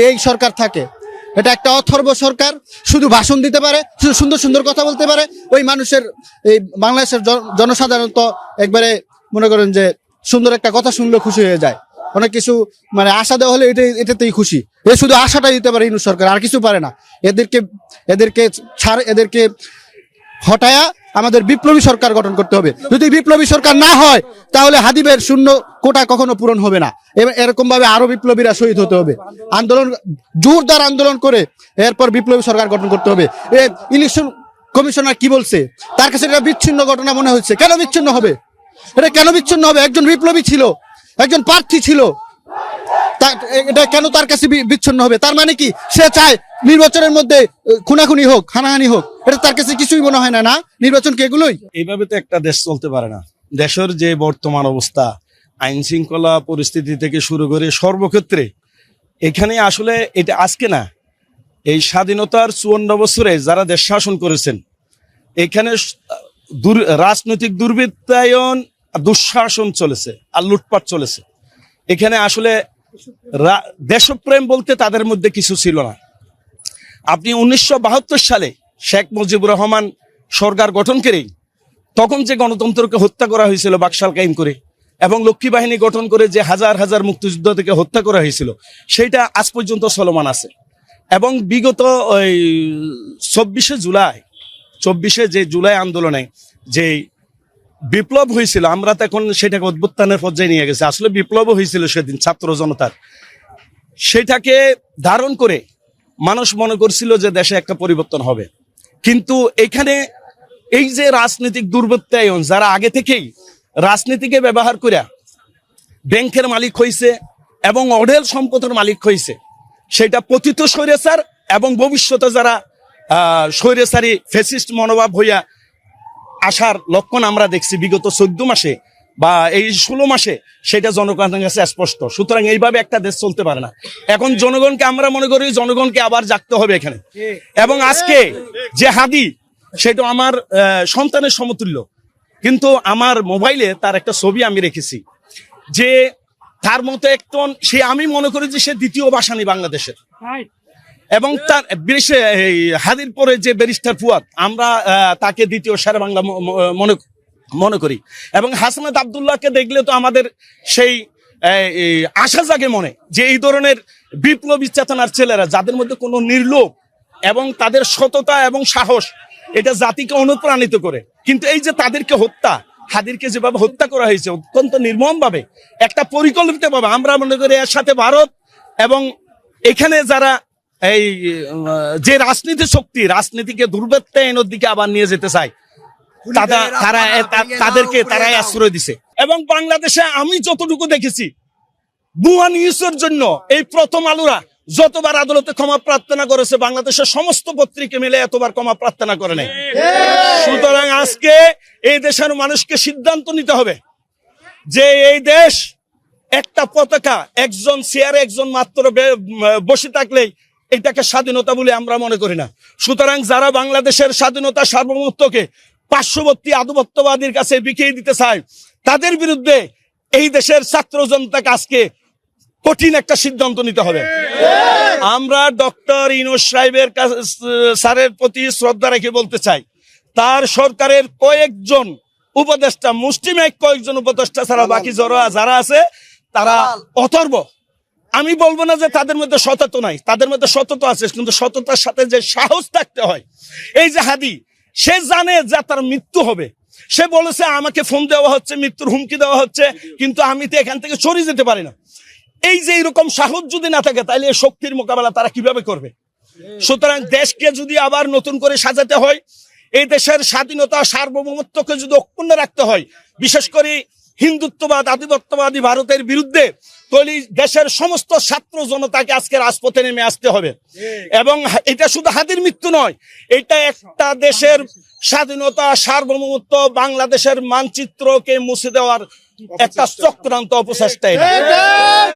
এই সরকার থাকে। এটা একটা অথর্ব সরকার, শুধু ভাষণ দিতে পারে, শুধু সুন্দর সুন্দর কথা বলতে পারে। ওই মানুষের, এই বাংলাদেশের জন- জনসাধারণ তো একবারে মনে করেন যে সুন্দর একটা কথা শুনলে খুশি হয়ে যায়। অনেক কিছু মানে আশা দেওয়া হলে এটা এটাতেই খুশি। এ শুধু আশাটা দিতে পারে ইনু সরকার, আর কিছু পারে না। এদেরকে এদেরকে ছাড়, এদেরকে হটায়া আমাদের বিপ্লবী সরকার গঠন করতে হবে। যদি বিপ্লবী সরকার না হয়, তাহলে হাদিবের শূন্য কোটা কখনো পূরণ হবে না। এরকম ভাবে আরও বিপ্লবীরা শহীদ হতে হবে। আন্দোলন, জোরদার আন্দোলন করে এরপর বিপ্লবী সরকার গঠন করতে হবে। ইলেকশন কমিশনার কি বলছে? তার কাছে এটা বিচ্ছিন্ন ঘটনা মনে হচ্ছে। কেন বিচ্ছিন্ন হবে? এটা কেন বিচ্ছিন্ন হবে? একজন বিপ্লবী ছিল, একজন প্রার্থী ছিল। এটা কেন তার কাছে বিচ্ছিন্ন হবে? তার মানে কি? সে চায় নির্বাচনের মধ্যে খুনাখুনি হোক, হানাহানি হোক। এটা তার কাছে কিছুই মনে হয় না না? নির্বাচন কি এগুলোই? এইভাবে তো একটা দেশ চলতে পারে না। দেশের যে বর্তমান অবস্থা, আইন শৃঙ্খলা পরিস্থিতি থেকে শুরু করে সর্বক্ষেত্রে, এখানে আসলে এটা আজকে না, এই স্বাধীনতার চুয়ান্ন বছরে যারা দেশ শাসন করেছেন, এখানে রাজনৈতিক দুর্বৃত্তায়ন দুঃশাসন চলেছে আর লুটপাট চলেছে। এখানে আসলে দেশপ্রেম বলতে তাদের মধ্যে কিছু ছিল না। আপনি উনিশশো বাহাত্তর সালে শেখ মুজিবুর রহমান সরকার গঠন করেই তখন যে গণতন্ত্রকে হত্যা করা হয়েছিল বাকশাল কায়েম করে এবং লক্ষ্মী বাহিনী গঠন করে যে হাজার হাজার মুক্তিযুদ্ধ থেকে হত্যা করা হয়েছিল সেইটা আজ পর্যন্ত চলমান আছে। এবং বিগত ওই চব্বিশে জুলাই, চব্বিশে যে জুলাই আন্দোলনে যে বিপ্লব হয়েছিল, আমরা তো এখন সেটাকে অভ্যুত্থানের পর্যায়ে নিয়ে গেছি। আসলে বিপ্লব হয়েছিল সেদিন ছাত্র জনতার। সেটাকে ধারণ করে মানুষ মনে করছিল যে দেশে একটা পরিবর্তন হবে। কিন্তু এখানে এই যে রাজনৈতিক দুর্বৃত্তায়ন, যারা আগে থেকেই রাজনীতিকে ব্যবহার করে ব্যাংকের মালিক হয়েছে এবং অঢেল সম্পদের মালিক হয়েছে সেটা পতিত স্বৈরাচার এবং ভবিষ্যতে যারা স্বৈরাচারী ফেসিস্ট মনোভাব হইয়া আসার লক্ষণ আমরা দেখছি বিগত চোদ্দ মাসে বা এই ষোলো মাসে, সেটা জনগণের কাছে স্পষ্ট। সুতরাং এইভাবে একটা দেশ চলতে পারে না। এখন জনগণকে আমরা মনে করি জনগণকে আবার জাগতে হবে এখানে। এবং আজকে যে হাদি, সেটা আমার সন্তানের সমতুল্য। কিন্তু আমার মোবাইলে তার একটা ছবি আমি রেখেছি। যে তার মতো একজন, সে আমি মনে করি যে সে দ্বিতীয় বাসানি বাংলাদেশের। এবং তার হাদির পরে যে ব্যারিস্টার ফুয়াদ, আমরা তাকে দ্বিতীয় সারা বাংলা মনে মনে করি। এবং হাসনাত আবদুল্লাহকে দেখলে তো আমাদের সেই আশা জাগে মনে যে এই ধরনের বিপ্লবী চেতনার ছেলেরা, যাদের মধ্যে কোনো নির্লোভ এবং তাদের সততা এবং সাহস, এটা জাতিকে অনুপ্রাণিত করে। কিন্তু এই যে তাদেরকে হত্যা, হাদিরকে যেভাবে হত্যা করা হয়েছে, অত্যন্ত নির্মমভাবে, একটা পরিকল্পিতভাবে আমরা মনে করি এর সাথে ভারত এবং এখানে যারা এই যে রাজনীতি শক্তি রাজনীতিকে দুর্বৃত্তায়নের দিকে আবার নিয়ে যেতে চায় তারা তাদেরকে তারাই আশ্রয় দিছে। এবং বাংলাদেশে আমি যতটুকু দেখেছি বুয়া নিউজের জন্য এই প্রথম আলুরা যতবার আদালতে ক্ষমা প্রার্থনা করেছে বাংলাদেশের সমস্ত পত্রিকা মিলে এতবার ক্ষমা প্রার্থনা করে নাই। সুতরাং আজকে এই দেশের মানুষকে সিদ্ধান্ত নিতে হবে যে এই দেশ একটা পতাকা একজন চেয়ারে একজন মাত্র বসে থাকলেই এটাকে স্বাধীনতা বলে আমরা মনে করি না। সুতরাং যারা বাংলাদেশের স্বাধীনতা সার্বভৌমত্বকে পার্শ্ববর্তী আধিপত্যবাদীর কাছে বিকিয়ে দিতে চায় তাদের বিরুদ্ধে এই দেশের ছাত্র জনতাকে আজকে কঠিন একটা সিদ্ধান্ত নিতে হবে। আমরা ডক্টর ইনোস সাহেবের স্যারের প্রতি শ্রদ্ধা রেখে বলতে চাই তার সরকারের কয়েকজন উপদেষ্টা মুসলিম এক কয়েকজন উপদেষ্টা ছাড়া বাকি যারা যারা আছে তারা অথর্ব। আমি বলব না যে তাদের মধ্যে সতত নাই, তাদের মধ্যে সতত আছে, কিন্তু সততার সাথে যে সাহস থাকতে হয়, এই যে হাদি, সে জানে যে তার মৃত্যু হবে। সে বলেছে, আমাকে ফোন দেওয়া হচ্ছে, মৃত্যুর হুমকি দেওয়া হচ্ছে, কিন্তু আমি তো এখান থেকে সরে যেতে পারি না। এই যে এরকম সাহস যদি না থাকে, তাহলে এই শক্তির মোকাবেলা তারা কীভাবে করবে? সুতরাং দেশকে যদি আবার নতুন করে সাজাতে হয়, এই দেশের স্বাধীনতা সার্বভৌমত্বকে যদি অক্ষুণ্ণ রাখতে হয়, বিশেষ করে হিন্দুত্ববাদ আধিপত্যবাদী ভারতের বিরুদ্ধে তৈরি দেশের সমস্ত ছাত্র জনতাকে আজকে রাজপথে নেমে আসতে হবে। এবং এটা শুধু হাতির মৃত্যু নয় এটা একটা দেশের স্বাধীনতা সার্বভৌমত্ব বাংলাদেশের মানচিত্রকে মুছে দেওয়ার একটা চক্রান্ত অপচেষ্টা।